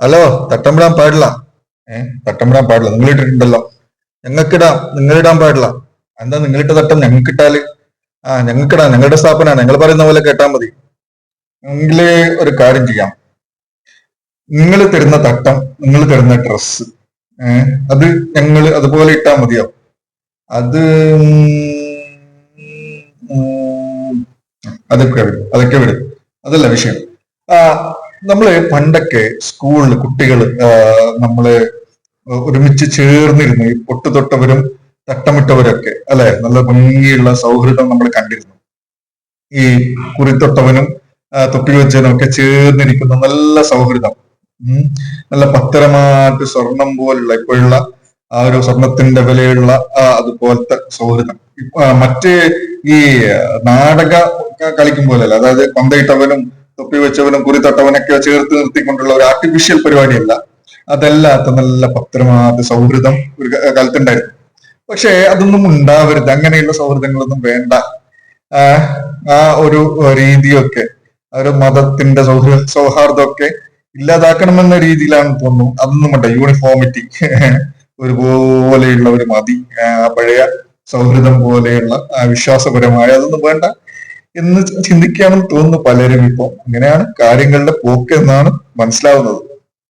Hello തട്ടമിടാൻ പാടില്ല ഏ തട്ടമിടാൻ പാടില്ല നിങ്ങൾ ഇട്ടിട്ടുണ്ടല്ലോ ഞങ്ങൾക്കിടാം നിങ്ങളിടാൻ പാടില്ല എന്താ നിങ്ങളിട്ട തട്ടം ഞങ്ങൾക്കിട്ടാൽ ആ ഞങ്ങൾക്കിടാം ഞങ്ങളുടെ സ്ഥാപനമാണ് ഞങ്ങൾ പറയുന്ന പോലെ കേട്ടാൽ മതി നിങ്ങൾ ഒരു കാര്യം ചെയ്യാം നിങ്ങൾ തരുന്ന തട്ടം നിങ്ങൾ തരുന്ന ഡ്രസ്സ് ഏഹ് അത് ഞങ്ങൾ അതുപോലെ ഇട്ടാൽ മതിയോ അത് അതൊക്കെ വിടും അതൊക്കെ വിടും അതല്ല വിഷയം ആ നമ്മൾ പണ്ടൊക്കെ സ്കൂളിൽ കുട്ടികൾ നമ്മൾ ഒരുമിച്ച് ചേർന്നിരുന്നു ഈ പൊട്ടുതൊട്ടവരും തട്ടമിട്ടവരൊക്കെ അല്ലെ? നല്ല ഭംഗിയുള്ള സൗഹൃദം നമ്മൾ കണ്ടിരുന്നു. ഈ കുറിത്തൊട്ടവനും തൊപ്പി വെച്ചവനും ഒക്കെ ചേർന്നിരിക്കുന്ന നല്ല സൗഹൃദം. നല്ല പത്തരമായിട്ട് സ്വർണം പോലുള്ള ഇപ്പോഴുള്ള ആ ഒരു സ്വർണത്തിന്റെ വിലയുള്ള അതുപോലത്തെ സൗഹൃദം. മറ്റ് ഈ നാടക കളിക്കും പോലെയല്ല അതായത് പന്തയിട്ടവനും തൊപ്പി വെച്ചവനും കുറി തൊട്ടവനൊക്കെ ചേർത്ത് നിർത്തിക്കൊണ്ടുള്ള ഒരു ആർട്ടിഫിഷ്യൽ പരിപാടിയല്ല. അതല്ലാത്ത നല്ല പത്രമാത സൗഹൃദം ഒരു കാലത്തുണ്ടായിരുന്നു. പക്ഷെ അതൊന്നും ഉണ്ടാവരുത്. അങ്ങനെയുള്ള സൗഹൃദങ്ങളൊന്നും വേണ്ട. ആ, ഒരു രീതിയൊക്കെ ഒരു മതത്തിന്റെ സൗഹൃദ സൗഹാർദ്ദമൊക്കെ ഇല്ലാതാക്കണമെന്ന രീതിയിലാണ് തോന്നുന്നു. അതൊന്നും വേണ്ട. യൂണിഫോമിറ്റി ഒരുപോലെയുള്ള ഒരു മതി. പഴയ സൗഹൃദം പോലെയുള്ള വിശ്വാസപരമായ അതൊന്നും വേണ്ട. എന്ന് ചിന്തിക്കുകയാണെന്ന് തോന്നുന്നു പലരും ഇപ്പം അങ്ങനെയാണ് കാര്യങ്ങളുടെ പോക്ക് എന്നാണ് മനസ്സിലാവുന്നത്.